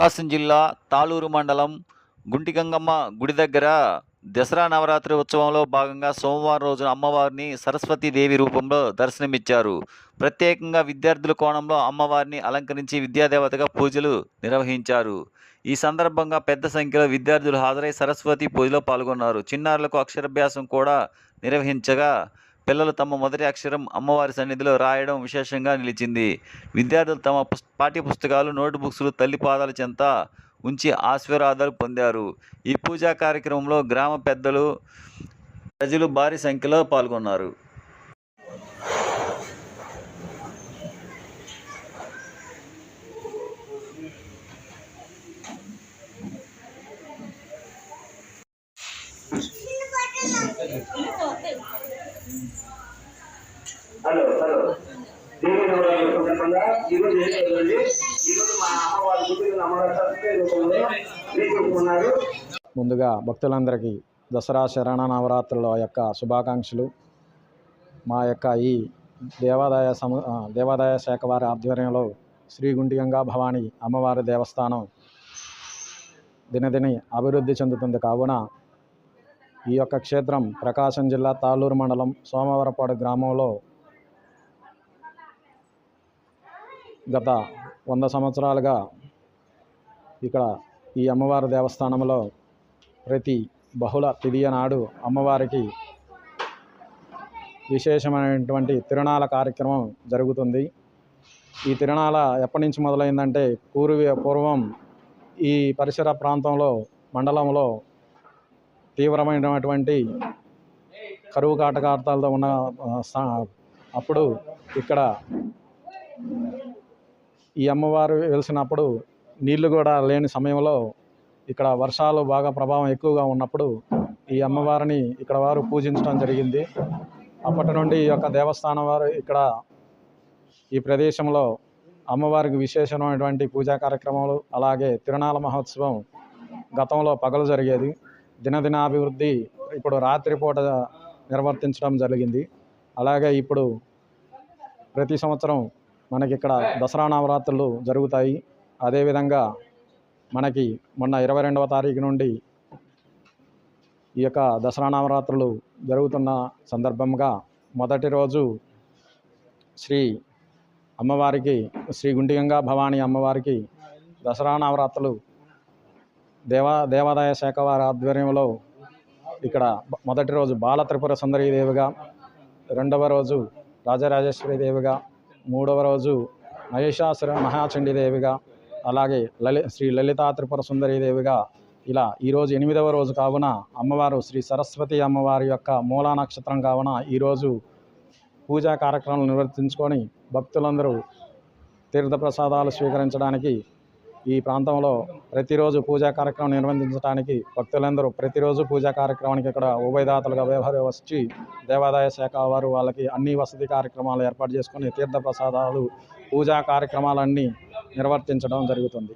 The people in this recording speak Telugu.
ప్రకాశం జిల్లా తాళూరు మండలం గుంటిగంగమ్మ గుడి దగ్గర దసరా నవరాత్రి ఉత్సవంలో భాగంగా సోమవారం రోజున అమ్మవారిని సరస్వతీదేవి రూపంలో దర్శనమిచ్చారు. ప్రత్యేకంగా విద్యార్థుల కోణంలో అమ్మవారిని అలంకరించి విద్యాదేవతగా పూజలు నిర్వహించారు. ఈ సందర్భంగా పెద్ద సంఖ్యలో విద్యార్థులు హాజరై సరస్వతి పూజలో పాల్గొన్నారు. చిన్నారులకు అక్షరాభ్యాసం కూడా నిర్వహించగా పిల్లలు తమ మొదటి అక్షరం అమ్మవారి సన్నిధిలో రాయడం విశేషంగా నిలిచింది. విద్యార్థులు తమ పాఠ్యపుస్తకాలు పాఠ్య పుస్తకాలు తల్లి పాదాల చెంత ఉంచి ఆశీర్వాదాలు పొందారు. ఈ పూజా కార్యక్రమంలో గ్రామ పెద్దలు ప్రజలు భారీ సంఖ్యలో పాల్గొన్నారు. Hello hello. సందర్భంగా ఈరోజు ఏం ఈరోజు మా రూపంలో ముందుగా భక్తులందరికీ దసరా శరణ నవరాత్రుల యొక్క శుభాకాంక్షలు. మా యొక్క ఈ దేవాదాయ సమ దేవాదాయ శాఖ వారి ఆధ్వర్యంలో శ్రీ గుండిగంగా భవాని అమ్మవారి దేవస్థానం దినదిని అభివృద్ధి చెందుతుంది. కావున ఈ యొక్క క్షేత్రం ప్రకాశం జిల్లా తాళూరు మండలం సోమవరపాడు గ్రామంలో గత వంద సంవత్సరాలుగా ఇక్కడ ఈ అమ్మవారి దేవస్థానంలో ప్రతి బహుళ తిదియ నాడు అమ్మవారికి విశేషమైనటువంటి తిరణాల కార్యక్రమం జరుగుతుంది. ఈ తిరణాల ఎప్పటి నుంచి మొదలైందంటే పూర్వీ పూర్వం ఈ పరిసర ప్రాంతంలో మండలంలో తీవ్రమైనటువంటి కరువు కాటకార్తాలతో ఉన్న అప్పుడు ఇక్కడ ఈ అమ్మవారు వెలిసినప్పుడు నీళ్ళు కూడా లేని సమయంలో ఇక్కడ వర్షాలు బాగా ప్రభావం ఎక్కువగా ఉన్నప్పుడు ఈ అమ్మవారిని ఇక్కడ వారు పూజించడం జరిగింది. అప్పటి నుండి ఈ యొక్క దేవస్థానం వారు ఇక్కడ ఈ ప్రదేశంలో అమ్మవారికి విశేషమైనటువంటి పూజా కార్యక్రమాలు అలాగే తిరునాళ మహోత్సవం గతంలో పగలు జరిగేది. దినదినాభివృద్ధి ఇప్పుడు రాత్రిపూట నిర్వర్తించడం జరిగింది. అలాగే ఇప్పుడు ప్రతి సంవత్సరం మనకి ఇక్కడ దసరా నవరాత్రులు జరుగుతాయి. అదేవిధంగా మనకి మొన్న ఇరవై రెండవ తారీఖు నుండి ఈ యొక్క దసరా నవరాత్రులు జరుగుతున్న సందర్భంగా మొదటి రోజు శ్రీ అమ్మవారికి శ్రీ గుండిగంగా భవానీ అమ్మవారికి దసరా నవరాత్రులు దేవా దేవాదాయ శాఖ వారి ఆధ్వర్యంలో ఇక్కడ మొదటి రోజు బాల త్రిపుర సుందరీ దేవిగా రెండవ రోజు రాజరాజేశ్వరి దేవిగా మూడవ రోజు మహిషాసుర మహాచండీ దేవిగా అలాగే లలి శ్రీ లలితా త్రిపుర సుందరీ దేవిగా ఇలా ఈరోజు ఎనిమిదవ రోజు కావున అమ్మవారు శ్రీ సరస్వతి అమ్మవారి యొక్క మూలా నక్షత్రం కావున ఈరోజు పూజా కార్యక్రమాలు నిర్వర్తించుకొని భక్తులందరూ తీర్థప్రసాదాలు స్వీకరించడానికి ఈ ప్రాంతంలో ప్రతిరోజు పూజా కార్యక్రమం నిర్వహించడానికి భక్తులందరూ ప్రతిరోజు పూజా కార్యక్రమానికి ఇక్కడ ఉభయదాతలుగా వ్యవహార వచ్చి దేవాదాయ శాఖ వారు వాళ్ళకి అన్ని వసతి కార్యక్రమాలు ఏర్పాటు చేసుకొని తీర్థప్రసాదాలు పూజా కార్యక్రమాలన్నీ నిర్వర్తించడం జరుగుతుంది.